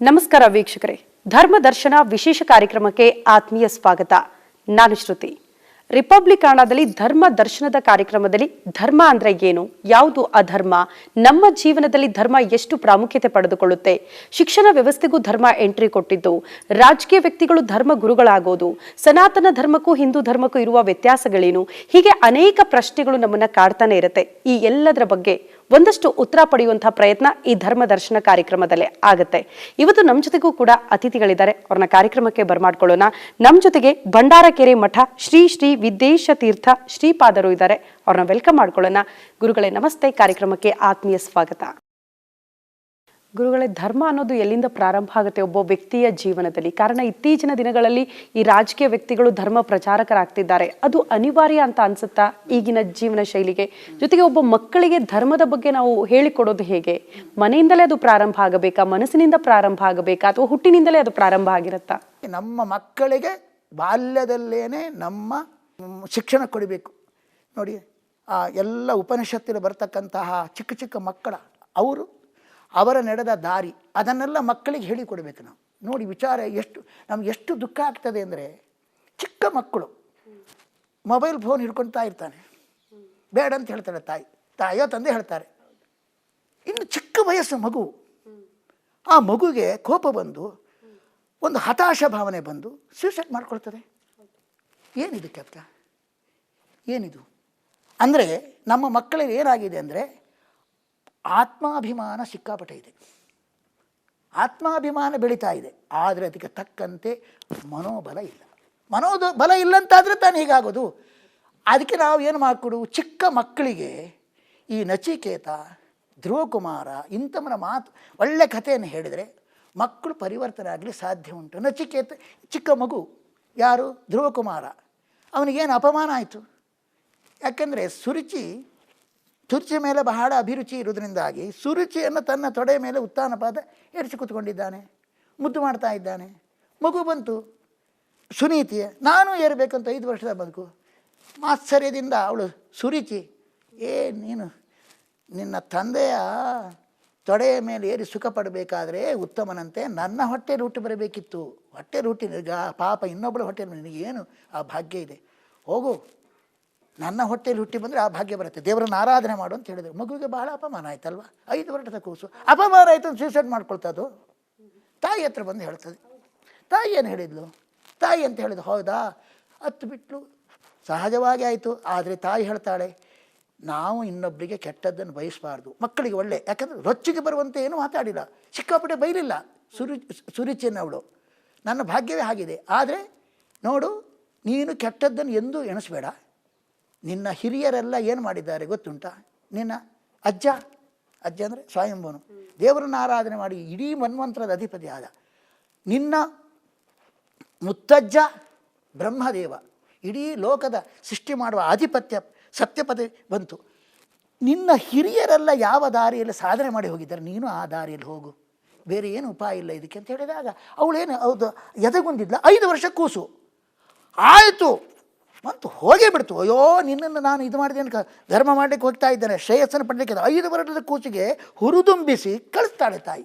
ನಮಸ್ಕಾರ ವೀಕ್ಷಕರೇ. ಧರ್ಮ ದರ್ಶನ ವಿಶೇಷ ಕಾರ್ಯಕ್ರಮಕ್ಕೆ ಆತ್ಮೀಯ ಸ್ವಾಗತ. ನಾನು ಶ್ರುತಿ. ರಿಪಬ್ಲಿಕ್ ಕನ್ನಡದಲ್ಲಿ ಧರ್ಮ ದರ್ಶನದ ಕಾರ್ಯಕ್ರಮದಲ್ಲಿ ಧರ್ಮ ಅಂದ್ರೆ ಏನು? ಯಾವುದು ಅಧರ್ಮ? ನಮ್ಮ ಜೀವನದಲ್ಲಿ ಧರ್ಮ ಎಷ್ಟು ಪ್ರಾಮುಖ್ಯತೆ ಪಡೆದುಕೊಳ್ಳುತ್ತೆ? ಶಿಕ್ಷಣ ವ್ಯವಸ್ಥೆಗೂ ಧರ್ಮ ಎಂಟ್ರಿ ಕೊಟ್ಟಿದ್ದು, ರಾಜಕೀಯ ವ್ಯಕ್ತಿಗಳು ಧರ್ಮ ಗುರುಗಳಾಗೋದು, ಸನಾತನ ಧರ್ಮಕ್ಕೂ ಹಿಂದೂ ಧರ್ಮಕ್ಕೂ ಇರುವ ವ್ಯತ್ಯಾಸಗಳೇನು? ಹೀಗೆ ಅನೇಕ ಪ್ರಶ್ನೆಗಳು ನಮ್ಮನ್ನ ಕಾಡ್ತಾನೆ ಇರುತ್ತೆ. ಈ ಎಲ್ಲದರ ಬಗ್ಗೆ ಒಂದಷ್ಟು ಉತ್ತರ ಪಡೆಯುವಂತಹ ಪ್ರಯತ್ನ ಈ ಧರ್ಮ ದರ್ಶನ ಕಾರ್ಯಕ್ರಮದಲ್ಲೇ ಆಗುತ್ತೆ. ಇವತ್ತು ನಮ್ಮ ಜೊತೆಗೂ ಕೂಡ ಅತಿಥಿಗಳಿದ್ದಾರೆ. ಅವ್ರನ್ನ ಕಾರ್ಯಕ್ರಮಕ್ಕೆ ಬರ್ಮಾಡ್ಕೊಳ್ಳೋಣ. ನಮ್ಮ ಜೊತೆಗೆ ಭಂಡಾರಕೆರೆ ಮಠ ಶ್ರೀ ಶ್ರೀ ವಿದ್ಯೇಶ ತೀರ್ಥ ಶ್ರೀಪಾದರು ಇದ್ದಾರೆ. ಅವ್ರನ್ನ ವೆಲ್ಕಮ್ ಮಾಡ್ಕೊಳ್ಳೋಣ. ಗುರುಗಳೇ, ನಮಸ್ತೆ. ಕಾರ್ಯಕ್ರಮಕ್ಕೆ ಆತ್ಮೀಯ ಸ್ವಾಗತ. ಗುರುಗಳೇ, ಧರ್ಮ ಅನ್ನೋದು ಎಲ್ಲಿಂದ ಪ್ರಾರಂಭ ಆಗುತ್ತೆ? ಒಬ್ಬ ವ್ಯಕ್ತಿಯ ಜೀವನದಲ್ಲಿ. ಕಾರಣ, ಇತ್ತೀಚಿನ ದಿನಗಳಲ್ಲಿ ಈ ರಾಜಕೀಯ ವ್ಯಕ್ತಿಗಳು ಧರ್ಮ ಪ್ರಚಾರಕರಾಗ್ತಿದ್ದಾರೆ. ಅದು ಅನಿವಾರ್ಯ ಅಂತ ಅನ್ಸುತ್ತಾ ಈಗಿನ ಜೀವನ ಶೈಲಿಗೆ? ಜೊತೆಗೆ ಒಬ್ಬ ಮಕ್ಕಳಿಗೆ ಧರ್ಮದ ಬಗ್ಗೆ ನಾವು ಹೇಳಿಕೊಡೋದು ಹೇಗೆ? ಮನೆಯಿಂದಲೇ ಅದು ಪ್ರಾರಂಭ ಆಗಬೇಕಾ? ಮನಸ್ಸಿನಿಂದ ಪ್ರಾರಂಭ ಆಗಬೇಕಾ? ಅಥವಾ ಹುಟ್ಟಿನಿಂದಲೇ ಅದು ಪ್ರಾರಂಭ ಆಗಿರುತ್ತಾ? ನಮ್ಮ ಮಕ್ಕಳಿಗೆ ಬಾಲ್ಯದಲ್ಲೇನೆ ನಮ್ಮ ಶಿಕ್ಷಣ ಕೊಡಬೇಕು. ನೋಡಿ, ಆ ಎಲ್ಲ ಉಪನಿಷತ್ತಿನ ಬರ್ತಕ್ಕಂತಹ ಚಿಕ್ಕ ಚಿಕ್ಕ ಮಕ್ಕಳ, ಅವರು ಅವರ ನಡೆದ ದಾರಿ, ಅದನ್ನೆಲ್ಲ ಮಕ್ಕಳಿಗೆ ಹೇಳಿಕೊಡ್ಬೇಕು ನಾವು. ನೋಡಿ ವಿಚಾರ ಎಷ್ಟು, ನಮ್ಗೆ ಎಷ್ಟು ದುಃಖ ಆಗ್ತದೆ ಅಂದರೆ ಚಿಕ್ಕ ಮಕ್ಕಳು ಮೊಬೈಲ್ ಫೋನ್ ಹಿಡ್ಕೊಳ್ತಾ ಇರ್ತಾನೆ. ಬೇಡ ಅಂತ ಹೇಳ್ತಾರೆ ತಾಯಿ ತಾಯೋ ತಂದೆ ಹೇಳ್ತಾರೆ. ಇನ್ನು ಚಿಕ್ಕ ವಯಸ್ಸು ಮಗು, ಆ ಮಗುಗೆ ಕೋಪ ಬಂದು, ಒಂದು ಹತಾಶ ಭಾವನೆ ಬಂದು ಸೂಸೈಡ್ ಮಾಡ್ಕೊಳ್ತದೆ. ಏನಿದು ಕೆತ್ತ ಏನಿದು? ಅಂದರೆ ನಮ್ಮ ಮಕ್ಕಳಿಗೆ ಏನಾಗಿದೆ ಅಂದರೆ ಆತ್ಮಾಭಿಮಾನ ಸಿಕ್ಕಾಪಟ್ಟೆ ಇದೆ ಆತ್ಮಾಭಿಮಾನ ಬೆಳೀತಾ ಇದೆ. ಆದರೆ ಅದಕ್ಕೆ ತಕ್ಕಂತೆ ಮನೋಬಲ ಇಲ್ಲ. ಮನೋದ, ಬಲ ಇಲ್ಲಂತಾದರೆ ತಾನು ಹೀಗಾಗೋದು. ಅದಕ್ಕೆ ನಾವು ಏನು ಮಾಡಿಕೊಡು? ಚಿಕ್ಕ ಮಕ್ಕಳಿಗೆ ಈ ನಚಿಕೇತ, ಧ್ರುವಕುಮಾರ ಇಂಥವರ ಮಾತು, ಒಳ್ಳೆ ಕಥೆಯನ್ನು ಹೇಳಿದರೆ ಮಕ್ಕಳು ಪರಿವರ್ತನೆ ಆಗಲಿ ಸಾಧ್ಯ ಉಂಟು. ನಚಿಕೇತ, ಚಿಕ್ಕ ಮಗು ಯಾರು? ಧ್ರುವಕುಮಾರ. ಅವನಿಗೇನು ಅಪಮಾನ ಆಯಿತು? ಯಾಕೆಂದರೆ ಸುರುಚಿ ಸುರುಚಿ ಮೇಲೆ ಬಹಳ ಅಭಿರುಚಿ ಇರೋದ್ರಿಂದಾಗಿ ಸುರುಚಿಯನ್ನು ತನ್ನ ತೊಡೆ ಮೇಲೆ ಉತ್ಥಾನಪಾದ ಎರಚಿ ಕೂತ್ಕೊಂಡಿದ್ದಾನೆ. ಮುದ್ದು ಮಾಡ್ತಾ ಇದ್ದಾನೆ. ಮಗು ಬಂತು. ಸುನೀತಿ ನಾನು ಏರಬೇಕಂತ ಐದು ವರ್ಷದ ಬದುಕು. ಮಾತ್ಸರ್ಯದಿಂದ ಅವಳು ಸುರುಚಿ, ಏ ನೀನು, ನಿನ್ನ ತಂದೆಯ ತೊಡೆಯ ಮೇಲೆ ಏರಿ ಸುಖ ಪಡಬೇಕಾದ್ರೆ ಉತ್ತಮನಂತೆ ನನ್ನ ಹೊಟ್ಟೆ ರೂಟಿ ಬರಬೇಕಿತ್ತು. ಹೊಟ್ಟೆ ರೂಟಿ ನಿನಗ ಪಾಪ ಇನ್ನೊಬ್ಬಳು ಹೊಟ್ಟೆ ನಿನಗೇನು? ಆ ಭಾಗ್ಯ ಇದೆ. ಹೋಗು ನನ್ನ ಹೊಟ್ಟೆಯಲ್ಲಿ ಹುಟ್ಟಿ ಬಂದರೆ ಆ ಭಾಗ್ಯ ಬರುತ್ತೆ. ದೇವರನ್ನು ಆರಾಧನೆ ಮಾಡು ಅಂತ ಹೇಳಿದರು. ಮಗುವಿಗೆ ಬಹಳ ಅಪಮಾನ ಆಯ್ತಲ್ವ? ಐದು ವರ್ಷದ ಕೂಸು. ಅಪಮಾನ ಆಯಿತು ಅಂತ ಸೂಸೈಡ್ ಮಾಡ್ಕೊಳ್ತದು ತಾಯಿ ಹತ್ರ ಬಂದು ಹೇಳ್ತದೆ. ತಾಯಿ ಏನು ಹೇಳಿದ್ಲು? ತಾಯಿ ಅಂತ ಹೇಳಿದ್ದು ಹೌದಾ? ಹತ್ತು ಬಿಟ್ಲು. ಸಹಜವಾಗಿ ಆಯಿತು, ಆದರೆ ತಾಯಿ ಹೇಳ್ತಾಳೆ, ನಾವು ಇನ್ನೊಬ್ಬರಿಗೆ ಕೆಟ್ಟದ್ದನ್ನು ಬಯಸಬಾರ್ದು. ಮಕ್ಕಳಿಗೆ ಒಳ್ಳೆ, ಯಾಕಂದರೆ ರೊಚ್ಚಿಗೆ ಬರುವಂತೆ ಏನೂ ಮಾತಾಡಿಲ್ಲ. ಸಿಕ್ಕಾಪಟ್ಟೆ ಬೈಲಿಲ್ಲ. ಸುರು ಸುರುಚಿನವಳು ನನ್ನ ಭಾಗ್ಯವೇ ಆಗಿದೆ ಆದರೆ ನೋಡು, ನೀನು ಕೆಟ್ಟದ್ದನ್ನು ಎಂದೂ ಎಣಿಸ್ಬೇಡ. ನಿನ್ನ ಹಿರಿಯರೆಲ್ಲ ಏನು ಮಾಡಿದ್ದಾರೆ ಗೊತ್ತುಂಟಾ? ನಿನ್ನ ಅಜ್ಜ ಅಜ್ಜ ಅಂದರೆ ಸ್ವಯಂಭವನು ದೇವರನ್ನು ಆರಾಧನೆ ಮಾಡಿ ಇಡೀ ಮನ್ವಂತರದ ಅಧಿಪತಿ ಆದ. ನಿನ್ನ ಮುತ್ತಜ್ಜ ಬ್ರಹ್ಮದೇವ. ಇಡೀ ಲೋಕದ ಸೃಷ್ಟಿ ಮಾಡುವ ಆಧಿಪತ್ಯ ಸತ್ಯಪತಿ ಬಂತು. ನಿನ್ನ ಹಿರಿಯರೆಲ್ಲ ಯಾವ ದಾರಿಯಲ್ಲಿ ಸಾಧನೆ ಮಾಡಿ ಹೋಗಿದ್ದಾರೆ? ನೀನು ಆ ದಾರಿಯಲ್ಲಿ ಹೋಗು. ಬೇರೆ ಏನು ಉಪಾಯ ಇಲ್ಲ ಇದಕ್ಕೆ ಅಂತ ಹೇಳಿದಾಗ, ಅವಳೇನು, ಹೌದು, ಎದೆಗೊಂದಿದ್ಲ. ಐದು ವರ್ಷ ಕೂಸು. ಆಯಿತು. ಮತ್ತು ಹೋಗೇ ಬಿಡ್ತು. ಅಯ್ಯೋ, ನಿನ್ನನ್ನು ನಾನು ಇದು ಮಾಡಿದೆ ಧರ್ಮ ಮಾಡಲಿಕ್ಕೆ ಹೋಗ್ತಾ ಇದ್ದೇನೆ. ಶ್ರೇಯಸ್ಸನ್ನು ಪಡಲಿಕ್ಕೆ ಐದು ವರ್ಷದ ಕೂಸಿಗೆ ಹುರಿದುಂಬಿಸಿ ಕಳಿಸ್ತಾಳೆ ತಾಯಿ.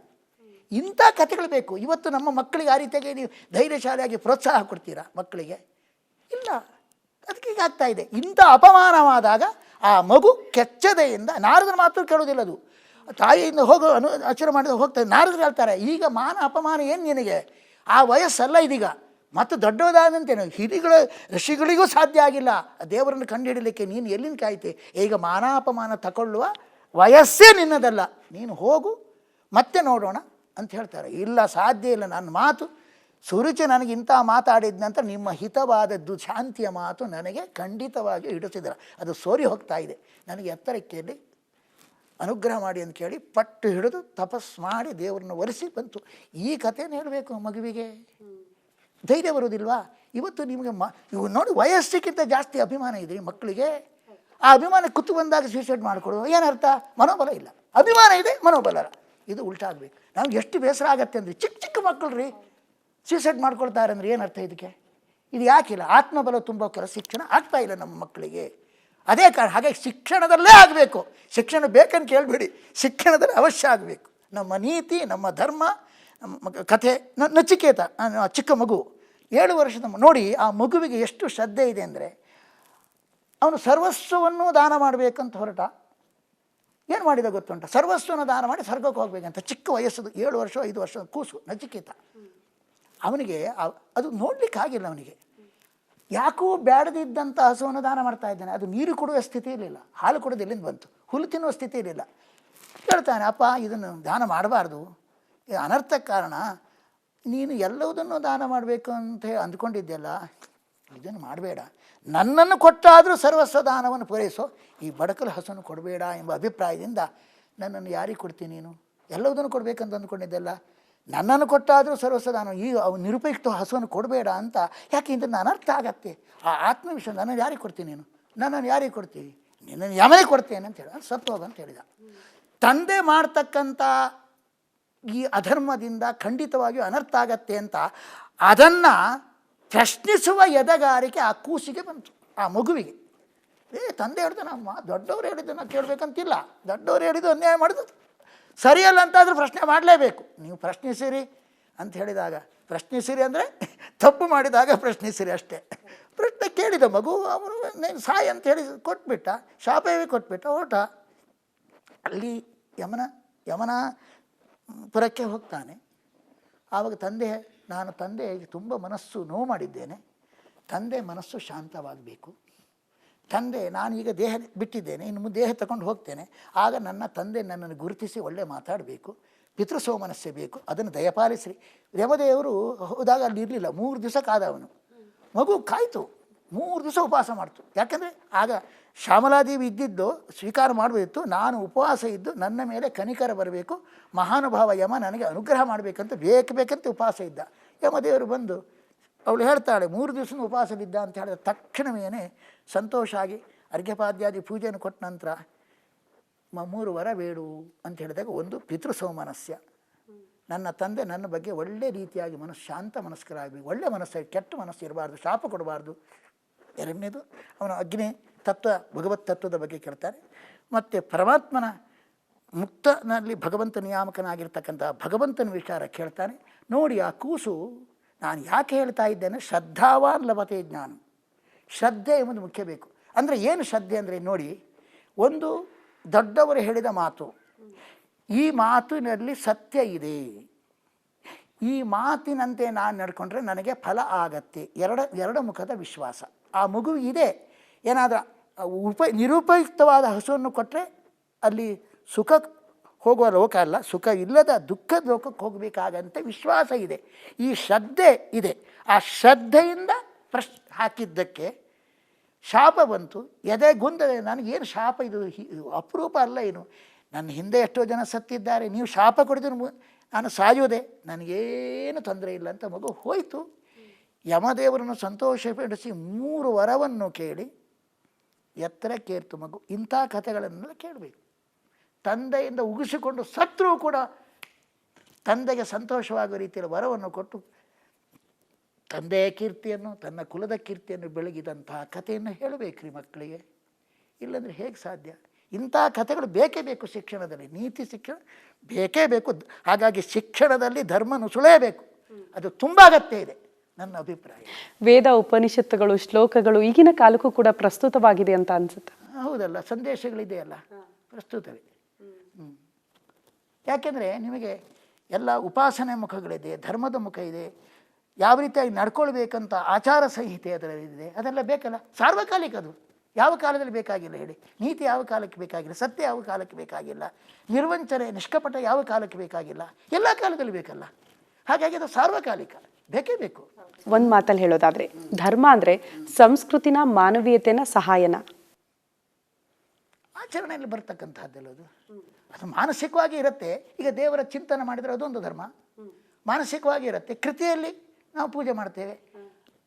ಇಂಥ ಕಥೆಗಳು ಬೇಕು. ಇವತ್ತು ನಮ್ಮ ಮಕ್ಕಳಿಗೆ ಆ ರೀತಿಯಾಗಿ ನೀವು ಧೈರ್ಯಶಾಲಿಯಾಗಿ ಪ್ರೋತ್ಸಾಹ ಕೊಡ್ತೀರಾ ಮಕ್ಕಳಿಗೆ? ಇಲ್ಲ. ಅದಕ್ಕೆ ಆಗ್ತಾ ಇದೆ. ಇಂಥ ಅಪಮಾನವಾದಾಗ ಆ ಮಗು ಕೆಚ್ಚದೆಯಿಂದ ನಾರದ್ರ ಮಾತ್ರ ಕೇಳೋದಿಲ್ಲ ಅದು. ತಾಯಿಯಿಂದ ಹೋಗೋ ಅನು ಆಚರಣೆ ಮಾಡಿದ ಹೋಗ್ತಾರೆ ನಾರದ್ರು ಹೇಳ್ತಾರೆ, ಈಗ ಮಾನ ಅಪಮಾನ ಏನು ನಿನಗೆ? ಆ ವಯಸ್ಸಲ್ಲ ಇದೀಗ. ಮತ್ತು ದೊಡ್ಡದಾದಂತೇನು ಹಿರಿಗಳ, ಋಷಿಗಳಿಗೂ ಸಾಧ್ಯ ಆಗಿಲ್ಲ. ದೇವರನ್ನು ಕಂಡುಹಿಡಲಿಕ್ಕೆ ನೀನು ಎಲ್ಲಿನ ಕಾಯ್ತೆ? ಈಗ ಮಾನಾಪಮಾನ ತಗೊಳ್ಳುವ ವಯಸ್ಸೇ ನಿನ್ನದಲ್ಲ. ನೀನು ಹೋಗು, ಮತ್ತೆ ನೋಡೋಣ ಅಂತ ಹೇಳ್ತಾರೆ. ಇಲ್ಲ, ಸಾಧ್ಯ ಇಲ್ಲ ನನ್ನ ಮಾತು. ಸುರುಚಿ ನನಗೆ ಇಂಥ ಮಾತಾಡಿದ ನಂತರ ನಿಮ್ಮ ಹಿತವಾದದ್ದು ಶಾಂತಿಯ ಮಾತು ನನಗೆ ಖಂಡಿತವಾಗಿ ಹಿಡಿಸಿದ್ರ. ಅದು ಸೋರಿ ಹೋಗ್ತಾ ಇದೆ. ನನಗೆ ಎತ್ತರಕ್ಕೆ ಅನುಗ್ರಹ ಮಾಡಿ ಅಂತ ಕೇಳಿ ಪಟ್ಟು ಹಿಡಿದು ತಪಸ್ ಮಾಡಿ ದೇವರನ್ನು ಒರೆಸಿ ಬಂತು. ಈ ಕಥೆನ ಹೇಳಬೇಕು ಮಗುವಿಗೆ. ಧೈರ್ಯ ಬರೋದಿಲ್ವಾ ಇವತ್ತು ನಿಮಗೆ ಮ, ಇವು ನೋಡಿ ವಯಸ್ಸಿಗಿಂತ ಜಾಸ್ತಿ ಅಭಿಮಾನ ಇದೆ ಮಕ್ಕಳಿಗೆ. ಆ ಅಭಿಮಾನ ಕುತ್ತು ಬಂದಾಗ ಸೂಸೈಡ್ ಮಾಡಿಕೊಡೋದು ಏನರ್ಥ? ಮನೋಬಲ ಇಲ್ಲ. ಅಭಿಮಾನ ಇದೆ, ಮನೋಬಲ ಇದು ಉಲ್ಟಾಗಬೇಕು ನಮ್ಗೆ ಎಷ್ಟು ಬೇಸರ ಆಗತ್ತೆ ಅಂದರೆ ಚಿಕ್ಕ ಚಿಕ್ಕ ಮಕ್ಕಳು ರೀ ಸೂಸೈಡ್ ಮಾಡ್ಕೊಳ್ತಾರೆ ಅಂದರೆ ಏನರ್ಥ ಇದಕ್ಕೆ? ಇದು ಯಾಕಿಲ್ಲ? ಆತ್ಮಬಲ ತುಂಬೋಕ್ಕೋರ ಶಿಕ್ಷಣ ಆಗ್ತಾ ಇಲ್ಲ ನಮ್ಮ ಮಕ್ಕಳಿಗೆ. ಅದೇ ಕಾರಣ, ಹಾಗೆ ಶಿಕ್ಷಣದಲ್ಲೇ ಆಗಬೇಕು. ಶಿಕ್ಷಣ ಬೇಕಂತ ಕೇಳಬೇಡಿ. ಶಿಕ್ಷಣದಲ್ಲಿ ಅವಶ್ಯ ಆಗಬೇಕು. ನಮ್ಮ ನೀತಿ, ನಮ್ಮ ಧರ್ಮ ಕಥೆ ನಚಿಕೇತ ಚಿಕ್ಕ ಮಗು. ಏಳು ವರ್ಷದ ನೋಡಿ, ಆ ಮಗುವಿಗೆ ಎಷ್ಟು ಶ್ರದ್ಧೆ ಇದೆ ಅಂದರೆ, ಅವನು ಸರ್ವಸ್ವವನ್ನು ದಾನ ಮಾಡಬೇಕಂತ ಹೊರಟ. ಏನು ಮಾಡಿದ ಗೊತ್ತುಂಟ? ಸರ್ವಸ್ವನ ದಾನ ಮಾಡಿ ಸ್ವರ್ಗಕ್ಕೆ ಹೋಗಬೇಕಂತ. ಚಿಕ್ಕ ವಯಸ್ಸದು, ಏಳು ವರ್ಷ, ಐದು ವರ್ಷ, ಕೂಸು, ನಚಿಕೇತ. ಅವನಿಗೆ ಅದು ನೋಡ್ಲಿಕ್ಕೆ ಆಗಿಲ್ಲ ಅವನಿಗೆ. ಯಾಕೋ ಬೇಡದಿದ್ದಂಥ ಹಸುವನ್ನು ದಾನ ಮಾಡ್ತಾ ಇದ್ದಾನೆ. ಅದು ನೀರು ಕೊಡುವ ಸ್ಥಿತಿ ಇರಲಿಲ್ಲ. ಹಾಲು ಕೊಡೋದು ಎಲ್ಲಿಂದ ಬಂತು? ಹುಲ್ಲು ತಿನ್ನುವ ಸ್ಥಿತಿ ಇರಲಿಲ್ಲ. ಹೇಳ್ತಾನೆ, ಅಪ್ಪ, ಇದನ್ನು ದಾನ ಮಾಡಬಾರ್ದು. ಇದು ಅನರ್ಥಕ್ಕೆ ಕಾರಣ, ನೀನು ಎಲ್ಲವುದನ್ನು ದಾನ ಮಾಡಬೇಕು ಅಂತ ಹೇಳಿ ಅಂದ್ಕೊಂಡಿದ್ದೆಲ್ಲ ಇದನ್ನು ಮಾಡಬೇಡ. ನನ್ನನ್ನು ಕೊಟ್ಟಾದರೂ ಸರ್ವಸ್ವ ದಾನವನ್ನು ಪೂರೈಸೋ, ಈ ಬಡಕಲು ಹಸುವನ್ನು ಕೊಡಬೇಡ ಎಂಬ ಅಭಿಪ್ರಾಯದಿಂದ ನನ್ನನ್ನು ಯಾರಿಗೆ ಕೊಡ್ತೀನಿ ನೀನು? ಎಲ್ಲವುದನ್ನು ಕೊಡಬೇಕಂತ ಅಂದ್ಕೊಂಡಿದ್ದೆಲ್ಲ, ನನ್ನನ್ನು ಕೊಟ್ಟಾದರೂ ಸರ್ವಸ್ವ ದಾನ, ಈ ನಿರುಪಯುಕ್ತ ಹಸುವನ್ನು ಕೊಡಬೇಡ ಅಂತ, ಯಾಕೆ ಇದನ್ನು ಅನರ್ಥ ಆಗತ್ತೆ? ಆ ಆತ್ಮವಿಶ್ವಾಸ ನನ್ನನ್ನು ಯಾರಿಗೆ ಕೊಡ್ತೀನಿ ನೀನು? ನನ್ನನ್ನು ಯಾರಿಗೆ ಕೊಡ್ತೀವಿ ನಿನ್ನನ್ನು ಯಮನೇ ಕೊಡ್ತೇನೆ ಅಂತ ಹೇಳಿ ಹೋಗು ಅಂತ ಹೇಳಿದ. ತಂದೆ ಮಾಡ್ತಕ್ಕಂಥ ಈ ಅಧರ್ಮದಿಂದ ಖಂಡಿತವಾಗಿಯೂ ಅನರ್ಥ ಆಗತ್ತೆ ಅಂತ ಅದನ್ನು ಪ್ರಶ್ನಿಸುವ ಎದೆಗಾರಿಕೆ ಆ ಕೂಸಿಗೆ ಬಂತು, ಆ ಮಗುವಿಗೆ. ಏ, ತಂದೆ ಹೇಳಿದ ನಮ್ಮ ದೊಡ್ಡವ್ರು ಹೇಳಿದ್ದನ್ನು ಕೇಳಬೇಕಂತಿಲ್ಲ. ದೊಡ್ಡವ್ರು ಹೇಳಿದ್ದು ಅನ್ಯಾಯ ಮಾಡಿದ್ದು ಸರಿಯಲ್ಲ ಅಂತಾದರೂ ಪ್ರಶ್ನೆ ಮಾಡಲೇಬೇಕು. ನೀವು ಪ್ರಶ್ನಿಸಿರಿ, ಅಂತ ಹೇಳಿದಾಗ, ಪ್ರಶ್ನಿಸಿರಿ ಅಂದರೆ ತಪ್ಪು ಮಾಡಿದಾಗ ಪ್ರಶ್ನಿಸಿರಿ ಅಷ್ಟೇ. ಪ್ರಶ್ನೆ ಕೇಳಿದ ಮಗು, ಅವನು ನೀನು ಸಾಯಿ ಅಂತ ಹೇಳಿ ಕೊಟ್ಬಿಟ್ಟ, ಶಾಪವೇ ಕೊಟ್ಬಿಟ್ಟ ಹೊರಟ ಅಲ್ಲಿ ಯಮನ ಯಮನ ಪುರಕ್ಕೆ ಹೋಗ್ತಾನೆ. ಆವಾಗ ತಂದೆ, ನಾನು ತಂದೆ ತುಂಬ ಮನಸ್ಸು ನೋವು ಮಾಡಿದ್ದೇನೆ. ತಂದೆ ಮನಸ್ಸು ಶಾಂತವಾಗಬೇಕು. ತಂದೆ, ನಾನು ಈಗ ದೇಹ ಬಿಟ್ಟಿದ್ದೇನೆ, ಇನ್ನು ಮುಂದೆ ದೇಹ ತಗೊಂಡು ಹೋಗ್ತೇನೆ. ಆಗ ನನ್ನ ತಂದೆ ನನ್ನನ್ನು ಗುರುತಿಸಿ ಒಳ್ಳೆ ಮಾತಾಡಬೇಕು. ಪಿತೃಸೋಮನಸ್ಸೆ ಬೇಕು, ಅದನ್ನು ದಯಪಾಲಿಸ್ರಿ. ಯಮದೇವರು ಹೋದಾಗ ಅಲ್ಲಿ ಇರಲಿಲ್ಲ, ಮೂರು ದಿವಸ ಕಾದ ಅವನು ಮಗು ಕಾಯ್ತು, ಮೂರು ದಿವಸ ಉಪವಾಸ ಮಾಡ್ತು. ಯಾಕಂದರೆ ಆಗ ಶ್ಯಾಮಲಾದೇವಿ ಇದ್ದಿದ್ದು ಸ್ವೀಕಾರ ಮಾಡಬೇಕಿತ್ತು. ನಾನು ಉಪವಾಸ ಇದ್ದು ನನ್ನ ಮೇಲೆ ಕನಿಕರ ಬರಬೇಕು. ಮಹಾನುಭಾವ ಯಮ ನನಗೆ ಅನುಗ್ರಹ ಮಾಡಬೇಕಂತ ಬೇಕು ಬೇಕಂತ ಉಪವಾಸ ಇದ್ದ. ಯಮದೇವರು ಬಂದು ಅವಳು ಹೇಳ್ತಾಳೆ, ಮೂರು ದಿವಸ ಉಪವಾಸದಿದ್ದ ಅಂತ ಹೇಳಿದ ತಕ್ಷಣವೇ ಸಂತೋಷ ಆಗಿ ಅರ್ಘ್ಯಪಾದ್ಯಾದಿ ಪೂಜೆಯನ್ನು ಕೊಟ್ಟ ನಂತರ ಮೂರು ವರ ಬೇಡು ಅಂತ ಹೇಳಿದಾಗ ಒಂದು ಪಿತೃಸೋಮನಸ್ಯ. ನನ್ನ ತಂದೆ ನನ್ನ ಬಗ್ಗೆ ಒಳ್ಳೆ ರೀತಿಯಾಗಿ ಮನಸ್ಸು, ಶಾಂತ ಮನಸ್ಕರಾಗಬೇಕು. ಒಳ್ಳೆ ಮನಸ್ಸು, ಕೆಟ್ಟ ಮನಸ್ಸು ಇರಬಾರ್ದು, ಶಾಪ ಕೊಡಬಾರ್ದು. ಎರಡನೇದು, ಅವನ ಅಗ್ನಿ ತತ್ವ, ಭಗವತ್ ತತ್ವದ ಬಗ್ಗೆ ಕೇಳ್ತಾರೆ. ಮತ್ತು ಪರಮಾತ್ಮನ ಮುಕ್ತನಲ್ಲಿ ಭಗವಂತ ನಿಯಾಮಕನಾಗಿರ್ತಕ್ಕಂಥ ಭಗವಂತನ ವಿಚಾರ ಕೇಳ್ತಾನೆ. ನೋಡಿ ಆ ಕೂಸು, ನಾನು ಯಾಕೆ ಹೇಳ್ತಾ ಇದ್ದೇನೆ? ಶ್ರದ್ಧಾವಾನ್ ಲಭತೆ ಜ್ಞಾನ. ಶ್ರದ್ಧೆ ಎಂಬುದು ಮುಖ್ಯ ಬೇಕು. ಅಂದರೆ ಏನು ಶ್ರದ್ಧೆ ಅಂದರೆ ನೋಡಿ, ಒಂದು ದೊಡ್ಡವರು ಹೇಳಿದ ಮಾತು, ಈ ಮಾತಿನಲ್ಲಿ ಸತ್ಯ ಇದೆ. ಈ ಮಾತಿನಂತೆ ನಾನು ನಡ್ಕೊಂಡ್ರೆ ನನಗೆ ಫಲ ಆಗತ್ತೆ. ಎರಡ, ಎರಡು ಮುಖದ ವಿಶ್ವಾಸ. ಆ ಮಗು ಇದೆ. ಏನಾದರೂ ಉಪ, ನಿರುಪಯುಕ್ತವಾದ ಹಸುವನ್ನು ಕೊಟ್ಟರೆ ಅಲ್ಲಿ ಸುಖ ಹೋಗುವ ಲೋಕ ಅಲ್ಲ, ಸುಖ ಇಲ್ಲದ ದುಃಖದ ಲೋಕಕ್ಕೆ ಹೋಗಬೇಕಾದಂಥ ವಿಶ್ವಾಸ ಇದೆ. ಈ ಶ್ರದ್ಧೆ ಇದೆ. ಆ ಶ್ರದ್ಧೆಯಿಂದ ಪ್ರಶ್, ಹಾಕಿದ್ದಕ್ಕೆ ಶಾಪ ಬಂತು. ಎದೆ ಗುಂದದೆ ನನಗೇನು ಶಾಪ, ಇದು ಅಪರೂಪ ಅಲ್ಲ ಏನು? ನನ್ನ ಹಿಂದೆ ಎಷ್ಟೋ ಜನ ಸತ್ತಿದ್ದಾರೆ, ನೀವು ಶಾಪ ಕೊಡಿದ್ರು ನಾನು ಸಾಯೋದೆ ನನಗೇನು ತೊಂದರೆ ಇಲ್ಲ? ಅಂತ ಮಗು ಹೋಯಿತು. ಯಮದೇವರನ್ನು ಸಂತೋಷಪಡಿಸಿ ಮೂರು ವರವನ್ನು ಕೇಳಿ ಎತ್ತರಕ್ಕೇರ್ತು ಮಗು, ಇಂಥ ಕಥೆಗಳನ್ನೆಲ್ಲ ಕೇಳಬೇಕು. ತಂದೆಯಿಂದ ಉಗಿಸಿಕೊಂಡು ಸತ್ರೂ ಕೂಡ ತಂದೆಗೆ ಸಂತೋಷವಾಗುವ ರೀತಿಯಲ್ಲಿ ವರವನ್ನು ಕೊಟ್ಟು ತಂದೆಯ ಕೀರ್ತಿಯನ್ನು, ತನ್ನ ಕುಲದ ಕೀರ್ತಿಯನ್ನು ಬೆಳಗಿದಂತಹ ಕಥೆಯನ್ನು ಹೇಳಬೇಕ್ರಿ ಮಕ್ಕಳಿಗೆ. ಇಲ್ಲಂದರೆ ಹೇಗೆ ಸಾಧ್ಯ? ಇಂಥ ಕಥೆಗಳು ಬೇಕೇ ಬೇಕು ಶಿಕ್ಷಣದಲ್ಲಿ. ನೀತಿ ಶಿಕ್ಷಣ ಬೇಕೇ ಬೇಕು. ಹಾಗಾಗಿ ಶಿಕ್ಷಣದಲ್ಲಿ ಧರ್ಮ ನುಸುಳೇಬೇಕು ಅದು ತುಂಬ ಅಗತ್ಯ ಇದೆ. ನನ್ನ ಅಭಿಪ್ರಾಯ. ವೇದ ಉಪನಿಷತ್ತುಗಳು ಶ್ಲೋಕಗಳು ಈಗಿನ ಕಾಲಕ್ಕೂ ಕೂಡ ಪ್ರಸ್ತುತವಾಗಿದೆ ಅಂತ ಅನ್ಸುತ್ತೆ. ಹೌದಲ್ಲ ಸಂದೇಶಗಳಿದೆಯಲ್ಲ ಪ್ರಸ್ತುತವೇ. ಯಾಕೆಂದ್ರೆ ಯಾಕೆಂದರೆ ನಿಮಗೆ ಎಲ್ಲ ಉಪಾಸನೆ ಮುಖಗಳಿದೆ ಧರ್ಮದ ಮುಖ ಇದೆ ಯಾವ ರೀತಿಯಾಗಿ ನಡ್ಕೊಳ್ಬೇಕಂತ ಆಚಾರ ಸಂಹಿತೆ ಅದರಲ್ಲಿದೆ ಅದೆಲ್ಲ ಬೇಕಲ್ಲ? ಸಾರ್ವಕಾಲಿಕ ಅದು. ಯಾವ ಕಾಲದಲ್ಲಿ ಬೇಕಾಗಿಲ್ಲ ಹೇಳಿ. ನೀತಿ ಯಾವ ಕಾಲಕ್ಕೆ ಬೇಕಾಗಿಲ್ಲ ಸತ್ಯ ಯಾವ ಕಾಲಕ್ಕೆ ಬೇಕಾಗಿಲ್ಲ ನಿರ್ವಂಚನೆ ನಿಷ್ಕಪಟ ಯಾವ ಕಾಲಕ್ಕೆ ಬೇಕಾಗಿಲ್ಲ ಎಲ್ಲ ಕಾಲದಲ್ಲಿ ಬೇಕಲ್ಲ. ಹಾಗಾಗಿ ಅದು ಸಾರ್ವಕಾಲಿಕ. ಬೇಕೇ ಬೇಕು. ಒಂದು ಮಾತಲ್ಲಿ ಹೇಳೋದಾದ್ರೆ ಧರ್ಮ ಅಂದ್ರೆ ಸಂಸ್ಕೃತಿನ ಮಾನವೀಯತೆನ ಸಹಾಯನ. ಆಚರಣೆಯಲ್ಲಿ ಬರ್ತಕ್ಕಂಥದ್ದೆಲ್ಲ ಅದು. ಅದು ಮಾನಸಿಕವಾಗಿ ಇರುತ್ತೆ. ಈಗ ದೇವರ ಚಿಂತನೆ ಮಾಡಿದರೆ ಅದೊಂದು ಧರ್ಮ. ಮಾನಸಿಕವಾಗಿ ಇರುತ್ತೆ. ಕೃತಿಯಲ್ಲಿ ನಾವು ಪೂಜೆ ಮಾಡ್ತೇವೆ.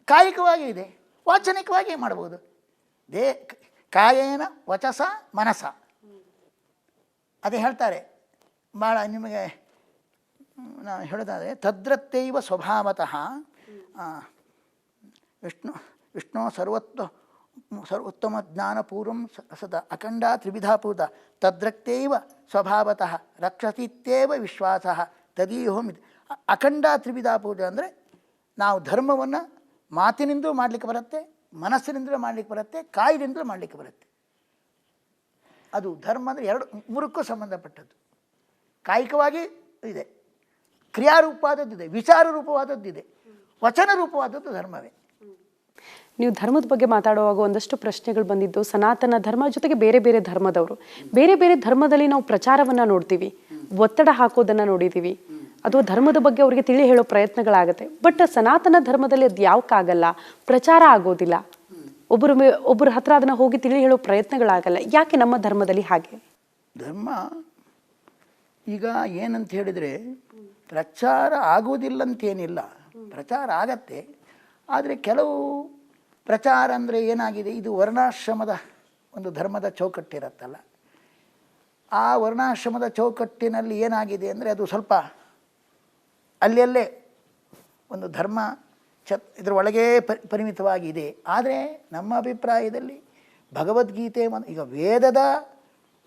ಕಾಯಿಕವಾಗಿ ಇದೆ. ವಾಚನಿಕವಾಗಿ ಮಾಡ್ಬೋದು. ದೇ ಕಾಯೇನ ವಚಸ ಮನಸ. ಅದೇ ಹೇಳ್ತಾರೆ. ಭಾಳ ನಿಮಗೆ ನಾನು ಹೇಳೋದಾದರೆ, ತದ್ರತ್ತೈವ ಸ್ವಭಾವತಃ ವಿಷ್ಣು ವಿಷ್ಣು ಸರ್ವತ್ವ, ಸರ್ವೋತ್ತಮ ಜ್ಞಾನಪೂರ್ವಂ ಸದಾ ಅಖಂಡ ತ್ರಿವಿಧಾಪೂತ ತದ್ರಕ್ತೈವ ಸ್ವಭಾವತಃ ರಕ್ಷತೀತ್ಯೇವ ವಿಶ್ವಾಸ ತದೀಯೋಮಿತಿ ಇದು ಅಖಂಡ ತ್ರಿವಿಧಾಪೂತ ಅಂದರೆ ನಾವು ಧರ್ಮವನ್ನು ಮಾತಿನಿಂದಲೂ ಮಾಡಲಿಕ್ಕೆ ಬರುತ್ತೆ, ಮನಸ್ಸಿನಿಂದಲೂ ಮಾಡಲಿಕ್ಕೆ ಬರುತ್ತೆ, ಕಾಯಿನಿಂದಲೂ ಮಾಡಲಿಕ್ಕೆ ಬರುತ್ತೆ. ಅದು ಧರ್ಮ ಅಂದರೆ ಎರಡು ಮೂರಕ್ಕೂ ಸಂಬಂಧಪಟ್ಟದ್ದು. ಕಾಯಿಕವಾಗಿ ಇದೆ. ಕ್ರಿಯಾರೂಪವಾದದ್ದಿದೆ ವಿಚಾರ ರೂಪವಾದದ್ದಿದೆ ವಚನ ರೂಪವಾದದ್ದು ಧರ್ಮವೇ. ನೀವು ಧರ್ಮದ ಬಗ್ಗೆ ಮಾತಾಡುವಾಗ ಒಂದಷ್ಟು ಪ್ರಶ್ನೆಗಳು ಬಂದಿದ್ದು ಸನಾತನ ಧರ್ಮ ಜೊತೆಗೆ ಬೇರೆ ಬೇರೆ ಧರ್ಮದವರು. ಬೇರೆ ಬೇರೆ ಧರ್ಮದಲ್ಲಿ ನಾವು ಪ್ರಚಾರವನ್ನ ನೋಡ್ತೀವಿ ಒತ್ತಡ ಹಾಕೋದನ್ನ ನೋಡಿದೀವಿ. ಅಥವಾ ಧರ್ಮದ ಬಗ್ಗೆ ಅವರಿಗೆ ತಿಳಿ ಹೇಳೋ ಪ್ರಯತ್ನಗಳಾಗುತ್ತೆ. ಬಟ್ ಸನಾತನ ಧರ್ಮದಲ್ಲಿ ಅದು ಯಾವಕ್ಕಾಗಲ್ಲ ಪ್ರಚಾರ ಆಗೋದಿಲ್ಲ. ಒಬ್ಬರ ಮೇ ಒಬ್ಬರ ಹತ್ರ ಅದನ್ನ ಹೋಗಿ ತಿಳಿ ಹೇಳೋ ಪ್ರಯತ್ನಗಳಾಗಲ್ಲ. ಯಾಕೆ ನಮ್ಮ ಧರ್ಮದಲ್ಲಿ ಹಾಗೆ? ಧರ್ಮ ಈಗ ಏನಂತ ಹೇಳಿದರೆ ಪ್ರಚಾರ ಆಗುವುದಿಲ್ಲ ಅಂತೇನಿಲ್ಲ ಪ್ರಚಾರ ಆಗತ್ತೆ. ಆದರೆ ಕೆಲವು ಪ್ರಚಾರ ಅಂದರೆ ಏನಾಗಿದೆ? ಇದು ವರ್ಣಾಶ್ರಮದ ಒಂದು ಧರ್ಮದ ಚೌಕಟ್ಟಿರತ್ತಲ್ಲ. ಆ ವರ್ಣಾಶ್ರಮದ ಚೌಕಟ್ಟಿನಲ್ಲಿ ಏನಾಗಿದೆ ಅಂದರೆ ಅದು ಸ್ವಲ್ಪ ಅಲ್ಲಲ್ಲೇ ಒಂದು ಧರ್ಮ ಚ ಇದ್ರ ಒಳಗೇ ಪ ಪರಿಮಿತವಾಗಿದೆ. ಆದರೆ ನಮ್ಮ ಅಭಿಪ್ರಾಯದಲ್ಲಿ ಭಗವದ್ಗೀತೆ ಈಗ ವೇದದ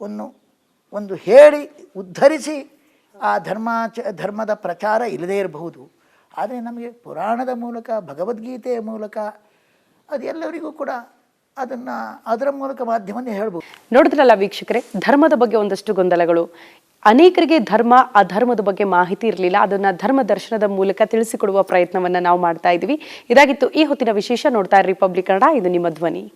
ಒಂದು ಒಂದು ಹೇಳಿ ಉದ್ಧರಿಸಿ ಆ ಧರ್ಮ ಚ, ಧರ್ಮದ ಪ್ರಚಾರ ಇಲ್ಲದೇ ಇರಬಹುದು. ಆದರೆ ನಮಗೆ ಪುರಾಣದ ಮೂಲಕ, ಭಗವದ್ಗೀತೆಯ ಮೂಲಕ, ಅದು ಎಲ್ಲರಿಗೂ ಕೂಡ ಅದನ್ನು, ಅದರ ಮೂಲಕ ಮಾಧ್ಯಮನೇ ಹೇಳ್ಬೋದು. ನೋಡಿದ್ರಲ್ಲ ವೀಕ್ಷಕರೇ, ಧರ್ಮದ ಬಗ್ಗೆ ಒಂದಷ್ಟು ಗೊಂದಲಗಳು. ಅನೇಕರಿಗೆ ಧರ್ಮ, ಅಧರ್ಮದ ಬಗ್ಗೆ ಮಾಹಿತಿ ಇರಲಿಲ್ಲ. ಅದನ್ನು ಧರ್ಮ ದರ್ಶನದ ಮೂಲಕ ತಿಳಿಸಿಕೊಡುವ ಪ್ರಯತ್ನವನ್ನು ನಾವು ಮಾಡ್ತಾ ಇದ್ದೀವಿ ಇದಾಗಿತ್ತು ಈ ಹೊತ್ತಿನ ವಿಶೇಷ. ನೋಡ್ತಾ ಇರಿ ರಿಪಬ್ಲಿಕ್ ಕನ್ನಡ ಇದು ನಿಮ್ಮ ಧ್ವನಿ.